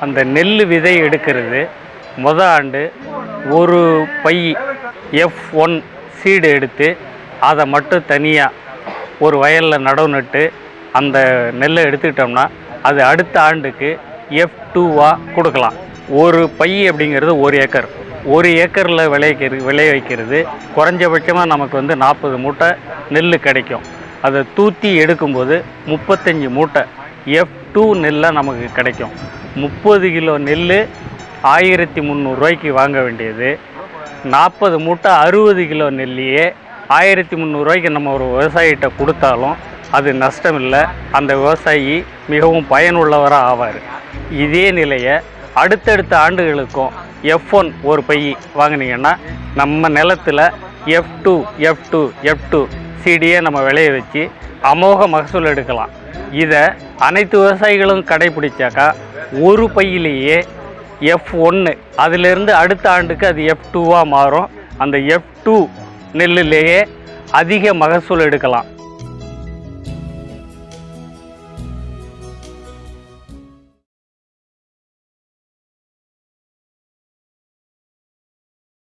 அந்த நெல் விதை எடுக்கிறது. முத ஆண்டு ஒரு பை எஃப் ஒன் சீடு எடுத்து அதை மட்டும் தனியாக ஒரு வயலில் நடவு நட்டு அந்த நெல்லை எடுத்துக்கிட்டோம்னா அது அடுத்த ஆண்டுக்கு எஃப் டூவாக கொடுக்கலாம். ஒரு பை அப்படிங்கிறது ஒரு ஏக்கர். ஒரு ஏக்கரில் விளைவிக்கிறது. விளைய வைக்கிறது குறைஞ்சபட்சமாக நமக்கு வந்து நாற்பது மூட்டை நெல் கிடைக்கும். அதை தூத்தி எடுக்கும்போது முப்பத்தஞ்சு மூட்டை எஃப் டூ நெல்லாக நமக்கு கிடைக்கும். முப்பது கிலோ நெல் ஆயிரத்தி முந்நூறுரூவாய்க்கு வாங்க வேண்டியது. நாற்பது மூட்டை அறுபது கிலோ நெல்லையே ஆயிரத்தி முந்நூறுரூவாய்க்கு நம்ம ஒரு விவசாயிகிட்ட கொடுத்தாலும் அது நஷ்டம் இல்லை அந்த விவசாயி மிகவும் பயனுள்ளவராக ஆவார். இதே நிலையை அடுத்தடுத்த ஆண்டுகளுக்கும் எஃப் ஒன் ஒரு பை வாங்கினீங்கன்னா நம்ம நிலத்தில் F two F two F two சீடியை நம்ம விளைய வச்சு அமோக மகசூல் எடுக்கலாம். இதை அனைத்து விவசாயிகளும் கடைபிடிச்சாக்கா ஒரு பையிலேயே எஃப் ஒன்று அதிலிருந்து அடுத்த ஆண்டுக்கு அது எஃப் டூவாக மாறும். அந்த எஃப் டூ நெல்லுலேயே அதிக மகசூல் எடுக்கலாம்.